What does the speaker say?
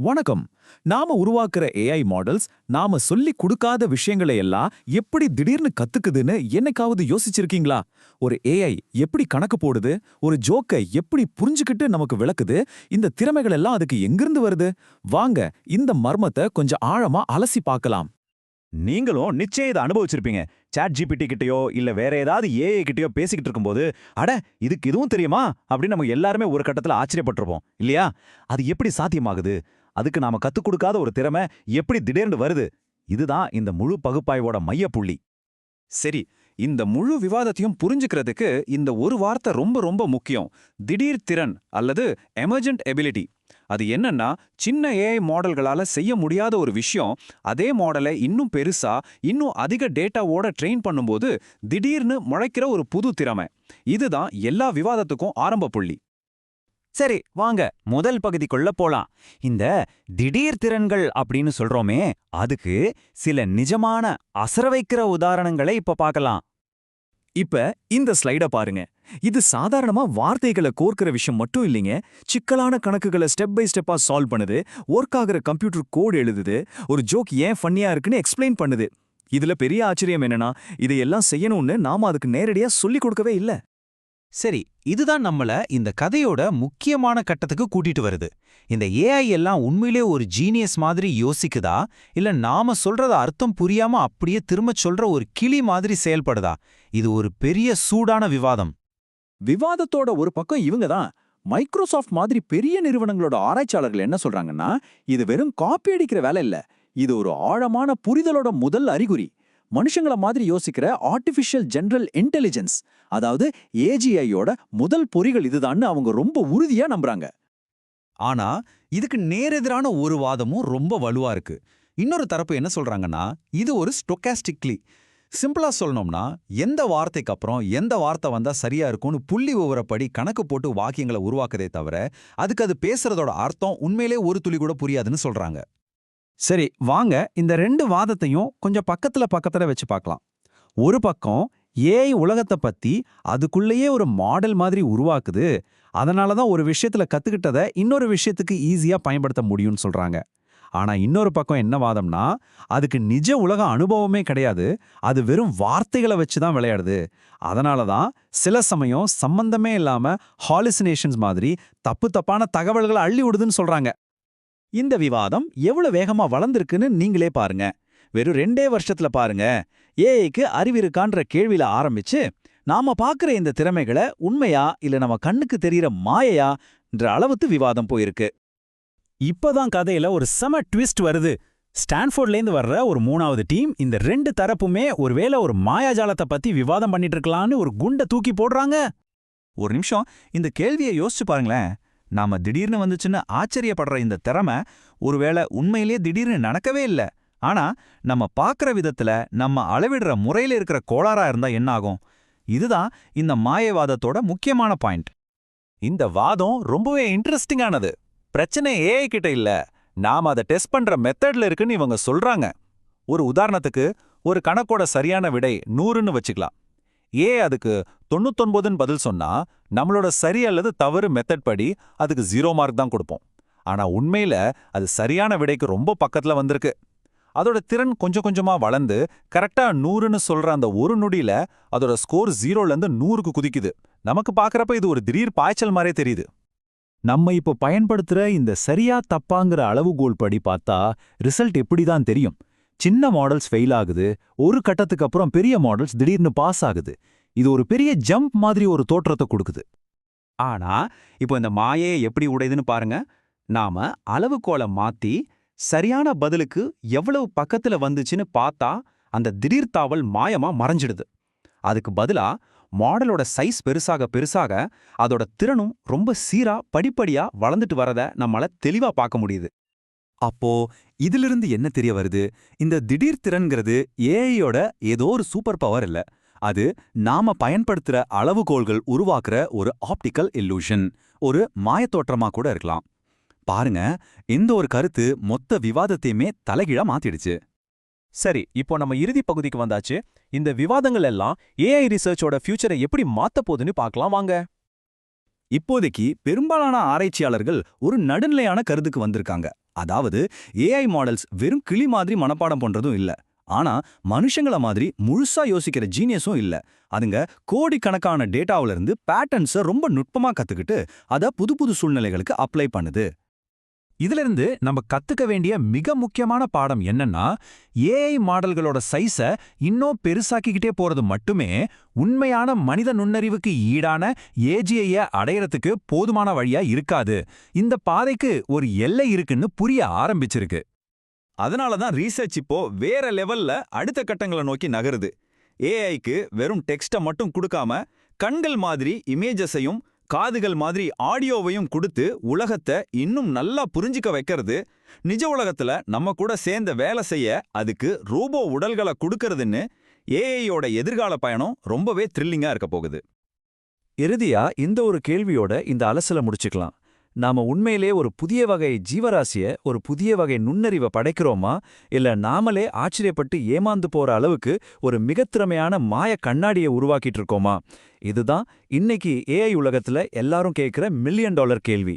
வணக்கம். நாம உருவாக்குற ஏஐ மாடல்ஸ் நாம சொல்லி கொடுக்காத விஷயங்களை எல்லாம் எப்படி திடீர்னு கத்துக்குதுன்னு என்னைக்காவது யோசிச்சிருக்கீங்களா? ஒரு ஏஐ எப்படி கணக்கு போடுது? ஒரு ஜோக்கை எப்படி புரிஞ்சுக்கிட்டு நமக்கு விளக்குது? இந்த திறமைகள் எல்லாம் அதுக்கு எங்கிருந்து வருது? வாங்க இந்த மர்மத்தை கொஞ்சம் ஆழமா அலசி பார்க்கலாம். நீங்களும் நிச்சயம் இதை அனுபவிச்சிருப்பீங்க. சாட் ஜிபிடி கிட்டயோ இல்ல வேற ஏதாவது ஏஐ கிட்டயோ பேசிக்கிட்டு இருக்கும்போது அட இதுக்கு இதுவும் தெரியுமா? அப்படின்னு நம்ம எல்லாருமே ஒரு கட்டத்துல ஆச்சரியப்பட்டிருப்போம். இல்லையா? அது எப்படி சாத்தியமாகுது? அதுக்கு நாம கத்துக் கொடுக்காத ஒரு திறமை எப்படி திடீர்னு வருது? இதுதான் இந்த முழு பகுப்பாய்வோட மையப்புள்ளி. சரி இந்த முழு விவாதத்தையும் புரிஞ்சுக்கிறதுக்கு இந்த ஒரு வார்த்தை ரொம்ப ரொம்ப முக்கியம். திடீர் திறன் அல்லது எமர்ஜென்ட் எபிலிட்டி அது என்னன்னா சின்ன ஏஐ மாடல்களால செய்ய முடியாத ஒரு விஷயம் அதே மாடலை இன்னும் பெருசா இன்னும் அதிக டேட்டாவோட ட்ரெயின் பண்ணும்போது திடீர்னு முளைக்கிற ஒரு புது திறமை. இதுதான் எல்லா விவாதத்துக்கும் ஆரம்ப புள்ளி. சரி வாங்க முதல் பகுதிக்குள்ள போலாம். இந்த திடீர் திறன்கள் அப்படின்னு சொல்றோமே அதுக்கு சில நிஜமான அசர வைக்கிற உதாரணங்களை இப்ப பார்க்கலாம். இப்ப இந்த ஸ்லைட பாருங்க. இது சாதாரணமா வார்த்தைகளை கோர்க்கிற விஷயம் மட்டும் இல்லைங்க. சிக்கலான கணக்குகளை ஸ்டெப் பை ஸ்டெப்பா சால்வ் பண்ணுது. ஒர்க் ஆகுற கம்ப்யூட்டர் கோட் எழுதுது. ஒரு ஜோக் ஏன் ஃபன்னியா இருக்குன்னு எக்ஸ்பிளைன் பண்ணுது. இதுல பெரிய ஆச்சரியம் என்னன்னா இதையெல்லாம் செய்யணும்னு நாம அதுக்கு நேரடியா சொல்லிக் கொடுக்கவே இல்ல. சரி இதுதான் நம்மள இந்த கதையோட முக்கியமான கட்டத்துக்கு கூட்டிட்டு வருது. இந்த ஏஐ எல்லாம் உண்மையிலே ஒரு ஜீனியஸ் மாதிரி யோசிக்குதா? இல்ல நாம சொல்றத அர்த்தம் புரியாம அப்படியே திரும்பச் சொல்ற ஒரு கிளி மாதிரி செயல்படுதா? இது ஒரு பெரிய சூடான விவாதம். விவாதத்தோட ஒரு பக்கம் இவங்க தான். மைக்ரோசாஃப்ட் மாதிரி பெரிய நிறுவனங்களோட ஆராய்ச்சியாளர்கள் என்ன சொல்றாங்கன்னா இது வெறும் காப்பி அடிக்கிற வேலை இல்ல. இது ஒரு ஆழமான புரிதலோட முதல் அறிகுறி. மனுஷங்கள மாதிரி யோசிக்கிற ஆர்டிஃபிஷியல் ஜெனரல் இன்டெலிஜென்ஸ் அதாவது ஏஜிஐயோட முதல் பொறிகள் இதுதான்னு அவங்க ரொம்ப உறுதியா நம்புறாங்க. ஆனா இதுக்கு நேரெதிரான ஒரு வாதமும் ரொம்ப வலுவா இருக்கு. இன்னொரு தரப்பு என்ன சொல்றாங்கன்னா இது ஒரு ஸ்டொக்காஸ்டிக்லி சிம்பிளா சொல்லணும்னா எந்த வார்த்தைக்கு அப்புறம் எந்த வார்த்தை வந்தா சரியா இருக்கும்னு புள்ளி விவரப்படி கணக்கு போட்டு வாக்கியங்களை உருவாக்குதே தவிர அதுக்கு அது பேசுறதோட அர்த்தம் உண்மையிலே ஒரு துளி கூட புரியாதுன்னு சொல்றாங்க. சரி வாங்க. இந்த ரெண்டு வாதத்தையும் கொஞ்சம் பக்கத்துல பக்கத்துல வச்சு பார்க்கலாம். ஒரு பக்கம் ஏஐ உலகத்தை பத்தி அதுக்குள்ளேயே ஒரு மாடல் மாதிரி உருவாக்குது. அதனால தான் ஒரு விஷயத்துல கத்துக்கிட்டதை இன்னொரு விஷயத்துக்கு ஈஸியா பயன்படுத்த முடியும்னு சொல்றாங்க. ஆனா இன்னொரு பக்கம் என்ன வாதம்னா அதுக்கு நிஜ உலக அனுபவமே கிடையாது. அது வெறும் வார்த்தைகளை வச்சு தான் விளையாடுது. அதனால தான் சில சமயம் சம்பந்தமே இல்லாம ஹாலிசினேஷன்ஸ் மாதிரி தப்பு தப்பான தகவல்களை அள்ளி விடுதுன்னு சொல்றாங்க. இந்த விவாதம் எவ்வளவு வேகமா வளர்ந்துருக்குன்னு நீங்களே பாருங்க. வெறும் ரெண்டே வருஷத்துல பாருங்க. ஏஐக்கு அறிவிருக்கான்ற கேள்வியில ஆரம்பிச்சு நாம பாக்குற இந்த திறமைகளை உண்மையா இல்ல நம்ம கண்ணுக்கு தெரியற மாயையா என்ற அளவுக்கு விவாதம் போயிருக்கு. இப்பதான் கதையில ஒரு செம ட்விஸ்ட் வருது. ஸ்டான்ஃபோர்ட்லேருந்து வர்ற ஒரு மூணாவது டீம் இந்த ரெண்டு தரப்புமே ஒருவேளை ஒரு மாயாஜாலத்தை பத்தி விவாதம் பண்ணிட்டு இருக்கலாம்னு ஒரு குண்டை தூக்கி போடுறாங்க. ஒரு நிமிஷம் இந்த கேள்வியை யோசிச்சு பாருங்களேன். நாம திடீர்னு வந்துச்சுன்னு ஆச்சரியப்படுற இந்த திறமை ஒருவேளை உண்மையிலேயே திடீர்னு நடக்கவே இல்ல. ஆனா நம்ம பார்க்குற விதத்துல நம்ம அளவிடுற முறையில இருக்கிற கோளாறா இருந்தா என்ன ஆகும்? இதுதான் இந்த மாயவாதத்தோட முக்கியமான பாயிண்ட். இந்த வாதம் ரொம்பவே இன்ட்ரெஸ்டிங்கானது. பிரச்சனை ஏஐ கிட்ட இல்ல. நாம அதை டெஸ்ட் பண்ற மெத்தட்ல இருக்குன்னு இவங்க சொல்றாங்க. ஒரு உதாரணத்துக்கு ஒரு கணக்கோட சரியான விடை நூறுன்னு வச்சுக்கலாம். ஏ அதுக்கு தொண்ணூத்தொன்பதுன்னு பதில் சொன்னா நம்மளோட சரி அல்லது தவறு மெத்தட் படி அதுக்கு ஜீரோ மார்க் தான் கொடுப்போம். ஆனா உண்மையில அது சரியான விடைக்கு ரொம்ப பக்கத்துல வந்திருக்கு. அதோட திறன் கொஞ்சம் கொஞ்சமா வளர்ந்து கரெக்டா நூறுன்னு சொல்ற அந்த ஒரு நொடியில அதோட ஸ்கோர் ஜீரோல இருந்து நூறுக்கு குதிக்குது. நமக்கு பாக்குறப்ப இது ஒரு திடீர் பாய்ச்சல் மாதிரியே தெரியுது. நம்ம இப்போ பயன்படுத்துற இந்த சரியா தப்பாங்கிற அளவுகோல் படி பார்த்தா ரிசல்ட் எப்படி தான் தெரியும்? சின்ன மாடல்ஸ் ஃபெயில் ஆகுது ஒரு கட்டத்துக்கு அப்புறம் பெரிய மாடல்ஸ் திடீர்னு பாஸ் ஆகுது. இது ஒரு பெரிய ஜம்ப் மாதிரி ஒரு தோற்றத்தை கொடுக்குது. ஆனா இப்போ இந்த மாயையை எப்படி உடையுதுன்னு பாருங்க. நாம அளவுகோலை மாத்தி சரியான பதிலுக்கு எவ்வளவு பக்கத்துல வந்துச்சுன்னு பார்த்தா அந்த திடீர் தாவல் மாயமா மறைஞ்சிடுது. அதுக்கு பதிலா மாடலோட சைஸ் பெருசாக பெருசாக அதோட திறனும் ரொம்ப சீரா படிப்படியா வளர்ந்துட்டு வரத நம்மளால தெளிவா பார்க்க முடியுது. அப்போ இதிலிருந்து என்ன தெரிய வருது? இந்த திடீர் திறன்கிறது ஏஐயோட ஏதோ ஒரு சூப்பர் பவர் இல்ல. அது நாம பயன்படுத்துற அளவுகோல்கள் உருவாக்குற ஒரு ஆப்டிக்கல் இல்லூஷன் ஒரு மாயத்தோற்றமா கூட இருக்கலாம். பாருங்க இந்த ஒரு கருத்து மொத்த விவாதத்தையுமே தலைகீழா மாத்திடுச்சு. சரி இப்போ நம்ம இறுதி பகுதிக்கு வந்தாச்சு. இந்த விவாதங்கள் எல்லாம் ஏஐ ரிசர்ச்சோட ஃபியூச்சரை எப்படி மாத்த போகுதுன்னு பார்க்கலாம் வாங்க. இப்போதைக்கு பெரும்பாலான ஆராய்ச்சியாளர்கள் ஒரு நடுநிலையான கருத்துக்கு வந்திருக்காங்க. அதாவது ஏஐ மாடல்ஸ் வெறும் கிளி மாதிரி மனப்பாடம் பண்றதும் இல்ல. ஆனா மனுஷங்கள மாதிரி முழுசா யோசிக்கிற ஜீனியஸும் இல்ல. அதுங்க கோடிக்கணக்கான டேட்டாவுல இருந்து பேட்டர்ன்ஸை ரொம்ப நுட்பமா கத்துக்கிட்டு அத புது புது சூழ்நிலைகளுக்கு அப்ளை பண்ணுது. இதுல இருந்து நம்ம கத்துக்க வேண்டிய மிக முக்கியமான பாடம் என்னன்னா ஏஐ மாடல்களோட சைஸ இன்னும் பெருசாக்கிக்கிட்டே போறது மட்டுமே உண்மையான மனித நுண்ணறிவுக்கு ஈடான ஏஜிஐய அடையறதுக்கு போதுமான வழியா இருக்காது. இந்த பாதைக்கு ஒரு எல்லை இருக்குன்னு புரிய ஆரம்பிச்சிருக்கு. அதனால தான் ரீசர்ச் இப்போ வேற லெவல்ல அடுத்த கட்டங்களை நோக்கி நகருது. ஏஐக்கு வெறும் டெக்ஸ்ட்டை மட்டும் கொடுக்காம கண்கள் மாதிரி இமேஜஸையும் காதுகள் மாதிரி ஆடியோவையும் கொடுத்து உலகத்தை இன்னும் நல்லா புரிஞ்சுக்க வைக்கிறது. நிஜ உலகத்துல நம்ம கூட சேர்ந்த வேலை செய்ய அதுக்கு ரோபோ உடல்களை கொடுக்கறதுன்னு ஏஐயோட எதிர்கால பயணம் ரொம்பவே த்ரில்லிங்கா இருக்க போகுது. இறுதியா இந்த ஒரு கேள்வியோட இந்த அலசல முடிச்சுக்கலாம். நாம உண்மையிலே ஒரு புதிய வகை ஜீவராசிய ஒரு புதிய வகை நுண்ணறிவை படைக்கிறோமா? இல்ல நாமளே ஆச்சரியப்பட்டு ஏமாந்து போற அளவுக்கு ஒரு மிகத்திறமையான மாய கண்ணாடியை உருவாக்கிட்டு இருக்கோமா? இதுதான் இன்னைக்கு ஏஐ உலகத்துல எல்லாரும் கேட்கிற மில்லியன் டாலர் கேள்வி.